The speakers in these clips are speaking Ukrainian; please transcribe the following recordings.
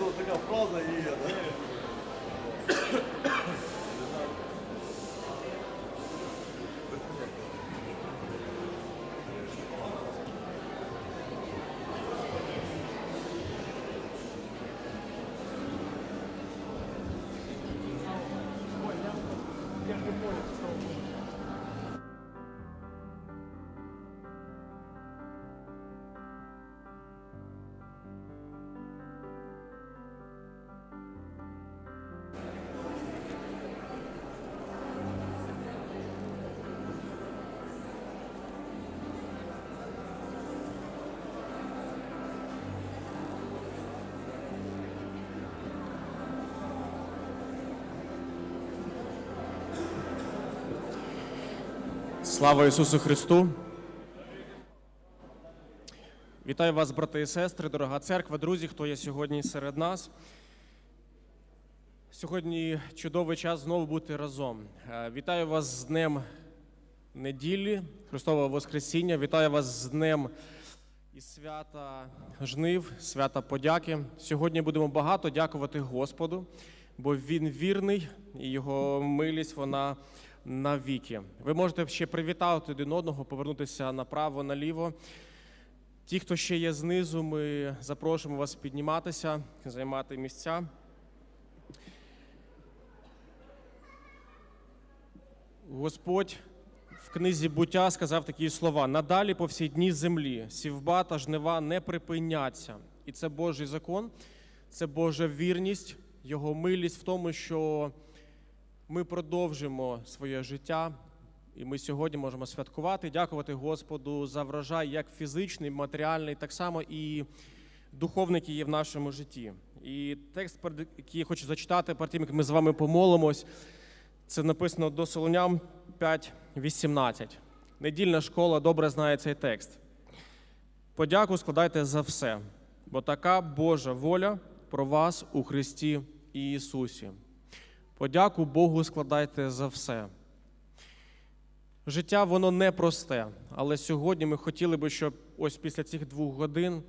сразу така фраза і Слава Ісусу Христу! Вітаю вас, брати і сестри, дорога церква, друзі, хто є сьогодні серед нас. Сьогодні чудовий час знову бути разом. Е, Вітаю вас з Днем неділі, Христового Воскресіння. Вітаю вас з Днем і свята жнив, свята подяки. Сьогодні будемо багато дякувати Господу, бо Він вірний і його милість вона навіки. Ви можете ще привітати один одного, повернутися направо, наліво. Ті, хто ще є знизу, ми запрошуємо вас підніматися, займати місця. Господь в книзі буття сказав такі слова: надалі по всі дні землі сівба та жнива не припиняться. І це Божий закон, це Божа вірність, Його милість в тому, що ми продовжимо своє життя, і ми сьогодні можемо святкувати, дякувати Господу за врожай, як фізичний, матеріальний, так само і духовний, який є в нашому житті. І текст, який я хочу зачитати, перед тим, як ми з вами помолимось, це написано до Солонян 5.18. Недільна школа добре знає цей текст. Подяку складайте за все, бо така Божа воля про вас у Христі Ісусі. Подяку Богу складайте за все. Життя воно непросте, але сьогодні ми хотіли би, щоб ось після цих двох годин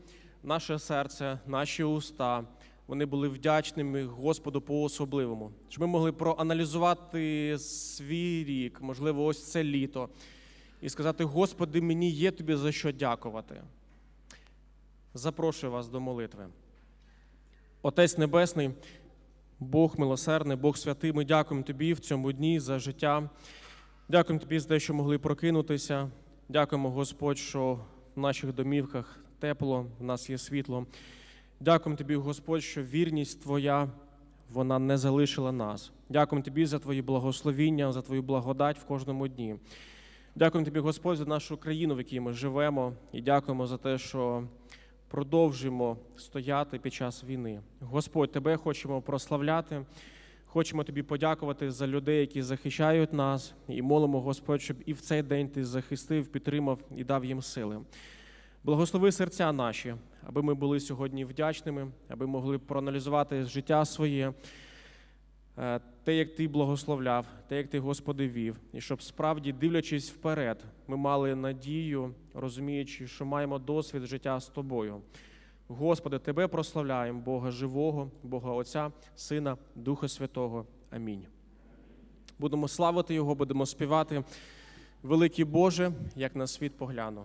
наше серце, наші уста, вони були вдячними Господу по-особливому. Щоб ми могли проаналізувати свій рік, можливо, ось це літо, і сказати: Господи, мені є тобі за що дякувати. Запрошую вас до молитви. Отець Небесний, Бог милосердний, Бог святий, ми дякуємо Тобі в цьому дні за життя. Дякуємо Тобі за те, що могли прокинутися. Дякуємо, Господь, що в наших домівках тепло, в нас є світло. Дякуємо Тобі, Господь, що вірність Твоя вона не залишила нас. Дякуємо Тобі за Твої благословіння, за Твою благодать в кожному дні. Дякуємо Тобі, Господь, за нашу країну, в якій ми живемо, і дякуємо за те, що продовжимо стояти під час війни. Господь, Тебе хочемо прославляти. Хочемо тобі подякувати за людей, які захищають нас, і молимо, Господь, щоб і в цей день ти захистив, підтримав і дав їм сили. Благослови серця наші, аби ми були сьогодні вдячними, аби могли проаналізувати життя своє, те, як ти благословляв, те, як ти, Господи, вів, і щоб справді, дивлячись вперед, ми мали надію, розуміючи, що маємо досвід життя з тобою. Господи, Тебе прославляємо, Бога живого, Бога Отця, Сина, Духа Святого. Амінь. Будемо славити Його, будемо співати. Великий Боже, як на світ погляну.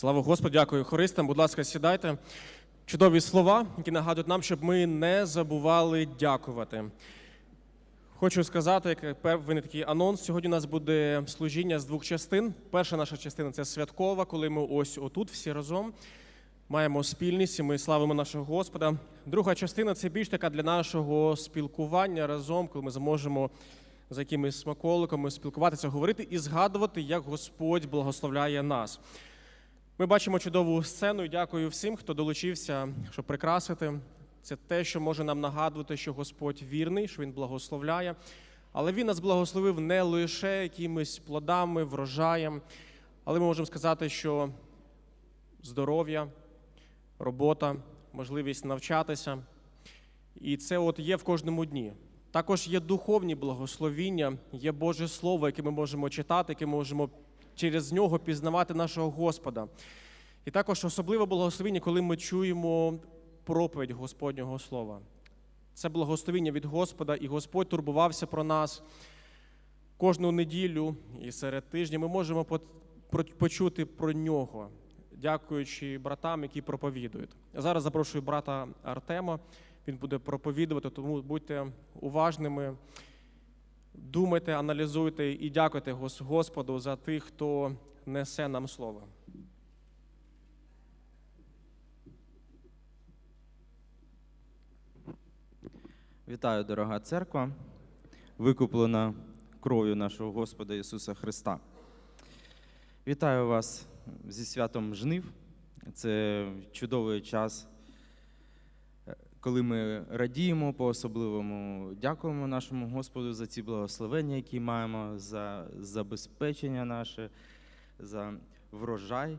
Слава Господу, дякую хористам. Будь ласка, сідайте. Чудові слова, які нагадують нам, щоб ми не забували дякувати. Хочу сказати, як певний такий анонс. Сьогодні у нас буде служіння з двох частин. Перша наша частина це святкова, коли ми ось отут всі разом маємо спільність, і ми славимо нашого Господа. Друга частина це більш така для нашого спілкування разом, коли ми зможемо за якимись смаколиками спілкуватися, говорити і згадувати, як Господь благословляє нас. Ми бачимо чудову сцену і дякую всім, хто долучився, щоб прикрасити. Це те, що може нам нагадувати, що Господь вірний, що Він благословляє. Але Він нас благословив не лише якимись плодами, врожаєм, але ми можемо сказати, що здоров'я, робота, можливість навчатися. І це от є в кожному дні. Також є духовні благословіння, є Боже Слово, яке ми можемо читати, яке ми можемо через нього пізнавати нашого Господа. І також особливе благословіння, коли ми чуємо проповідь Господнього Слова. Це благословіння від Господа, і Господь турбувався про нас кожну неділю і серед тижня. Ми можемо почути про нього, дякуючи братам, які проповідують. А зараз запрошую брата Артема. Він буде проповідувати, тому будьте уважними. Думайте, аналізуйте і дякуйте Господу за тих, хто несе нам слово. Вітаю, дорога церква, викуплена кров'ю нашого Господа Ісуса Христа. Вітаю вас зі святом жнив. Це чудовий час, коли ми радіємо по-особливому. Дякуємо нашому Господу за ці благословення, які маємо, за забезпечення наше, за врожай.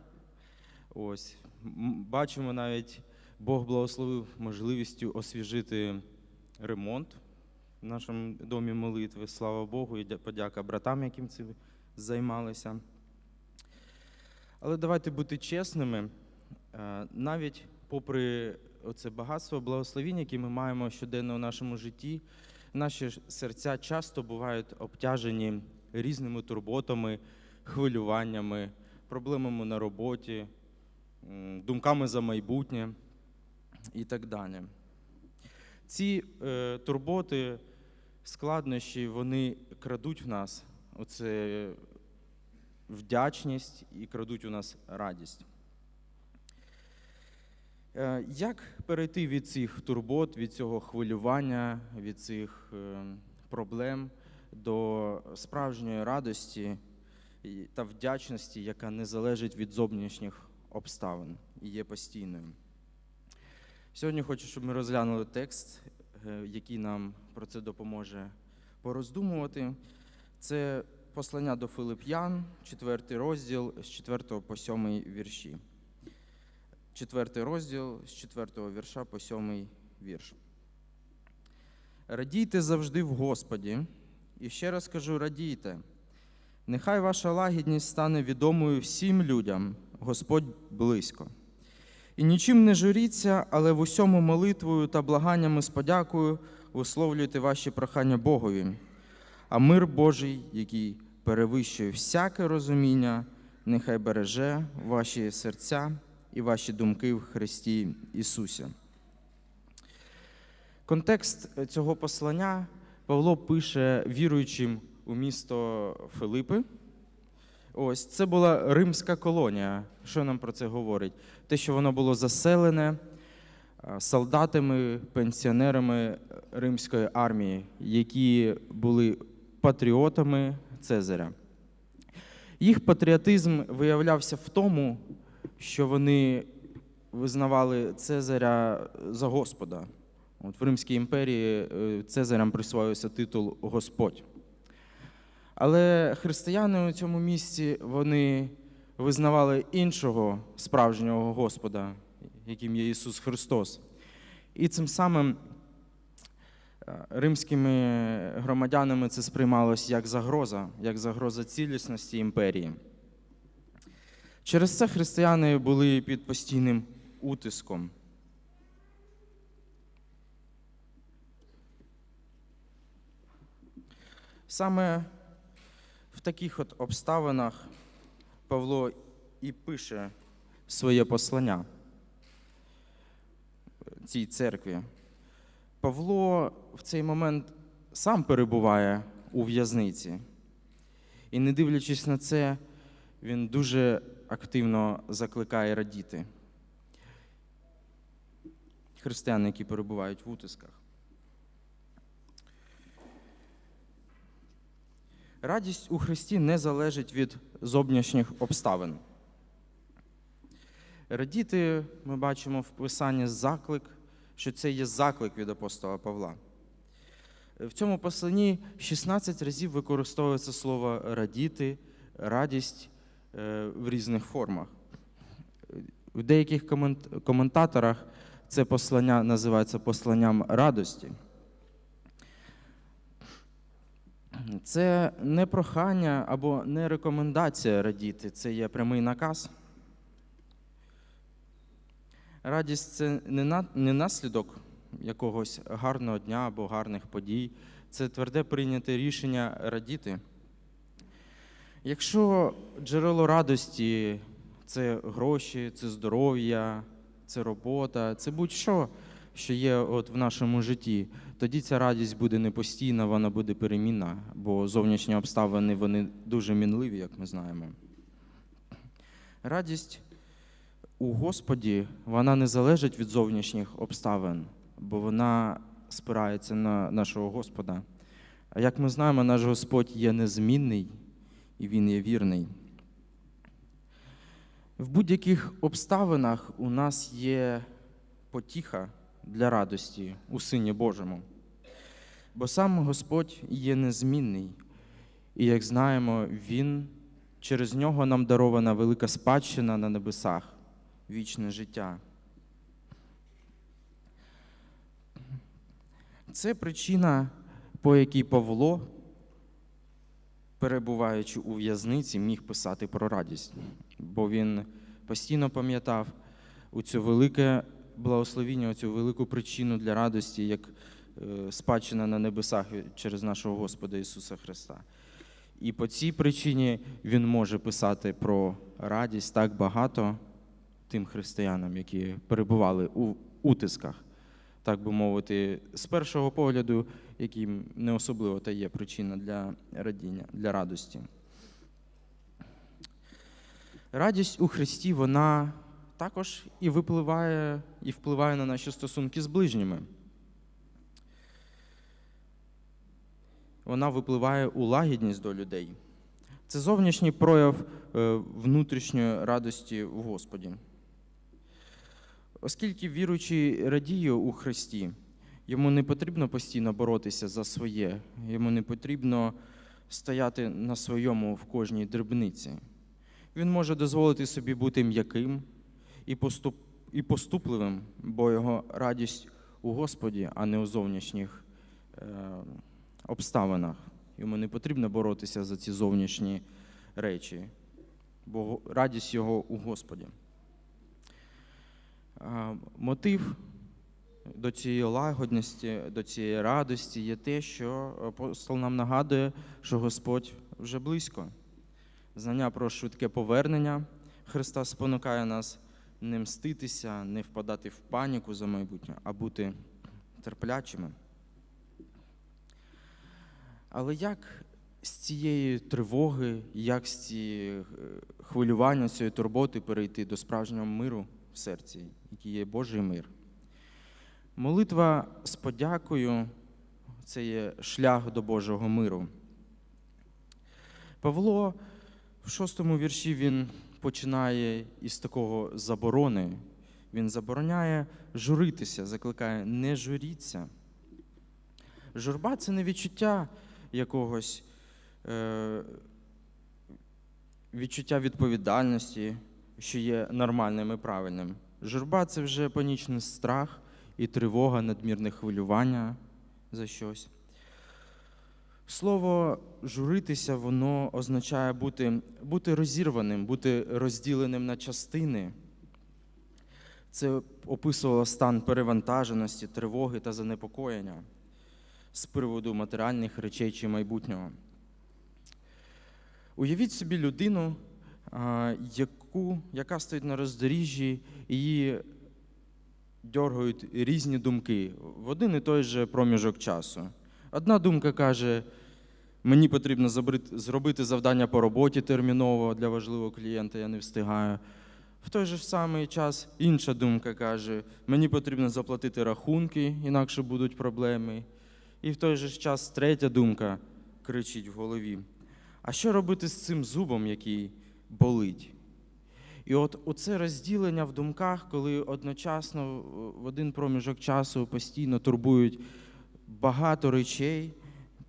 Ось бачимо навіть Бог благословив можливістю освіжити ремонт в нашому домі молитви. Слава Богу, і подяка братам, яким цим займалися. Але давайте бути чесними, е, навіть попри оце багатство благословіння, які ми маємо щоденно в нашому житті, наші серця часто бувають обтяжені різними турботами, хвилюваннями, проблемами на роботі, думками за майбутнє і так далі. Ці е, турботи, складнощі, вони крадуть в нас оце вдячність і крадуть у нас радість. Е, Як перейти від цих турбот, від цього хвилювання, від цих е, проблем до справжньої радості та вдячності, яка не залежить від зовнішніх обставин і є постійною? Сьогодні хочу, щоб ми розглянули текст, е, який нам про це допоможе пороздумувати. Це послання до Филип'ян, 4 розділ з 4 по 7 вірші. Четвертий розділ з 4 вірша по 7 вірш. Радійте завжди в Господі. І ще раз кажу: радійте. Нехай ваша лагідність стане відомою всім людям, Господь близько. І нічим не журіться, але в усьому молитвою та благаннями з подякою висловлюйте ваші прохання Богові. А мир Божий, який перевищує всяке розуміння, нехай береже ваші серця і ваші думки в Христі Ісусі. Контекст цього послання Павло пише віруючим у місто Филипи. Ось це була римська колонія. Що нам про це говорить? Те, що воно було заселене солдатами, пенсіонерами римської армії, які були патріотами Цезаря. Їх патріотизм виявлявся в тому, що вони визнавали Цезаря за Господа. От в Римській імперії е, Цезарям присвоювався титул Господь. Але християни у цьому місці вони визнавали іншого справжнього Господа, яким є Ісус Христос. І цим самим е, римськими громадянами це сприймалось як загроза, як загроза цілісності імперії. Через це християни були під постійним утиском. Саме в таких от обставинах Павло і пише своє послання цій церкві. Павло в цей момент сам перебуває у в'язниці. І не дивлячись на це, він дуже активно закликає радіти християн, які перебувають в утисках. Радість у Христі не залежить від зовнішніх обставин. Радіти ми бачимо в Писанні заклик, що це є заклик від апостола Павла. В цьому посланні 16 разів використовується слово радіти, радість в різних формах. В деяких коментаторах це послання називається посланням радості. Це не прохання або не рекомендація радіти, це є прямий наказ. Радість це не наслідок якогось гарного дня або гарних подій, це тверде прийняте рішення радіти. Якщо джерело радості це гроші, це здоров'я, це робота, це будь-що, що є от в нашому житті, тоді ця радість буде не постійна, вона буде перемінна, бо зовнішні обставини вони дуже мінливі, як ми знаємо. Радість у Господі вона не залежить від зовнішніх обставин, бо вона спирається на нашого Господа. А як ми знаємо, наш Господь є незмінний і Він є вірний. В будь-яких обставинах у нас є потіха для радості у Сині Божому. Бо сам Господь є незмінний, і як знаємо, Він через нього нам дарована велика спадщина на небесах, вічне життя. Це причина, по якій Павло, перебуваючи у в'язниці, міг писати про радість, бо він постійно пам'ятав у цю велике благословіння, цю велику причину для радості, як е, спадщина на небесах через нашого Господа Ісуса Христа. І по цій причині він може писати про радість так багато тим християнам, які перебували у утисках, так би мовити, з першого погляду, яким не особливо та є причина для радіння, для радості. Радість у Христі, вона також і випливає і впливає на наші стосунки з ближніми. Вона випливає у лагідність до людей. Це зовнішній прояв е, внутрішньої радості в Господі. Оскільки віруючий радіє у Христі, йому не потрібно постійно боротися за своє, йому не потрібно стояти на своєму в кожній дрібниці. Він може дозволити собі бути м'яким і, поступ, і поступливим, бо його радість у Господі, а не у зовнішніх е, обставинах. Йому не потрібно боротися за ці зовнішні речі, бо радість його у Господі. А, Мотив до цієї лагодності, до цієї радості є те, що апостол нам нагадує, що Господь вже близько. Знання про швидке повернення Христа спонукає нас не мститися, не впадати в паніку за майбутнє, а бути терплячими. Але як з цієї тривоги, як з цієї е, хвилювання, цієї турботи перейти до справжнього миру в серці, який є Божий мир? Молитва з подякою це є шлях до Божого миру. Павло в шостому вірші він починає із такого заборони. Він забороняє журитися, закликає не журіться. Журба це не відчуття якогось е, відчуття відповідальності, що є нормальним і правильним. Журба це вже панічний страх і тривога, надмірне хвилювання за щось. Слово журитися, воно означає бути, бути розірваним, бути розділеним на частини. Це описувало стан перевантаженості, тривоги та занепокоєння з приводу матеріальних речей чи майбутнього. Уявіть собі людину, яку, яка стоїть на роздоріжжі, її дергають різні думки в один і той же проміжок часу. Одна думка каже: мені потрібно зробити завдання по роботі терміново для важливого клієнта, я не встигаю. В той же самий час інша думка каже: мені потрібно заплатити рахунки, інакше будуть проблеми. І в той же час третя думка кричить в голові: а що робити з цим зубом, який болить? І от оце розділення в думках, коли одночасно в один проміжок часу постійно турбують багато речей,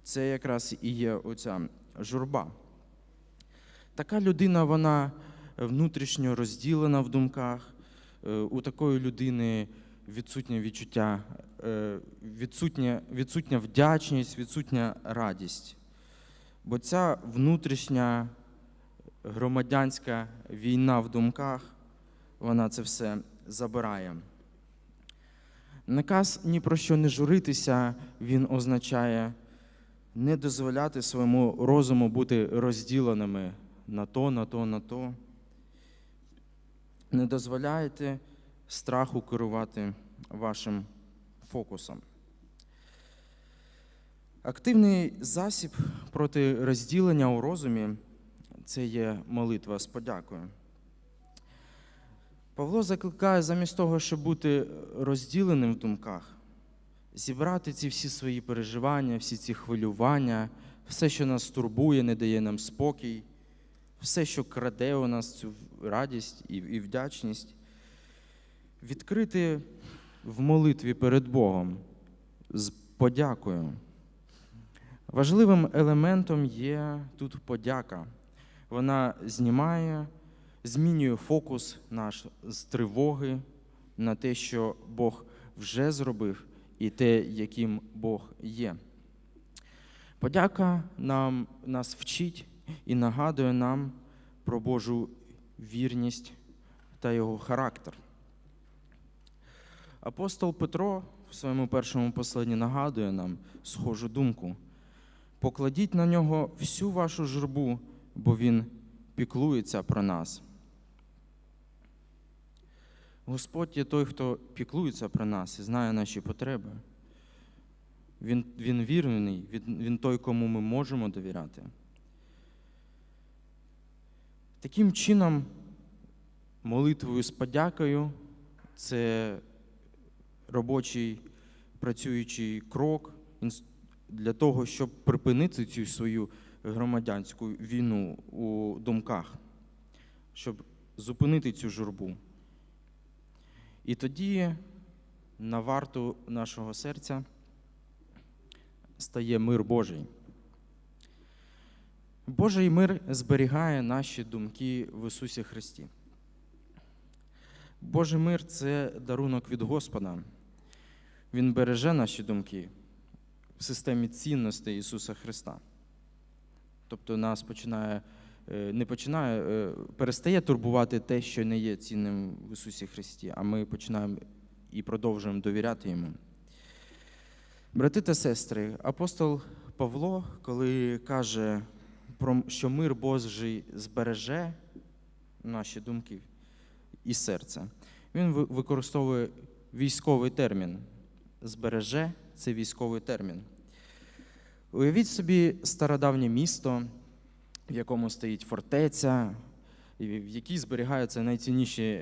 це якраз і є оця журба. Така людина, вона внутрішньо розділена в думках. Е, У такої людини відсутнє відчуття, е, відсутня, відсутня вдячність, відсутня радість. Бо ця внутрішня громадянська війна в думках, вона це все забирає. Наказ ні про що не журитися, він означає не дозволяти своєму розуму бути розділеними на то, на то, на то. Не дозволяйте страху керувати вашим фокусом. Активний засіб проти розділення у розумі це є молитва з подякою. Павло закликає замість того, щоб бути розділеним в думках, зібрати ці всі свої переживання, всі ці хвилювання, все, що нас турбує, не дає нам спокій, все, що краде у нас цю радість і, вдячність, відкрити в молитві перед Богом з подякою. Важливим елементом є тут подяка. Вона знімає, змінює фокус наш з тривоги на те, що Бог вже зробив, і те, яким Бог є. Подяка нам, нас вчить і нагадує нам про Божу вірність та його характер. Апостол Петро в своєму першому посланні нагадує нам схожу думку. Покладіть на нього всю вашу журбу, бо він піклується про нас. Господь є той, хто піклується про нас і знає наші потреби. Він, він вірний, він, він той, кому ми можемо довіряти. Таким чином, молитвою з подякою це робочий працюючий крок для того, щоб припинити цю свою громадянську війну у думках, щоб зупинити цю журбу. І тоді на варту нашого серця стає мир Божий. Божий мир зберігає наші думки в Ісусі Христі. Божий мир це дарунок від Господа. Він береже наші думки в системі цінностей Ісуса Христа. Тобто нас починає, е, не починає, е, перестає турбувати те, що не є цінним в Ісусі Христі, а ми починаємо і продовжуємо довіряти Йому. Брати та сестри, апостол Павло, коли каже, що мир Божий збереже наші думки і серце, він використовує військовий термін. Збереже це військовий термін. Уявіть собі стародавнє місто, в якому стоїть фортеця, в якій зберігаються найцінніші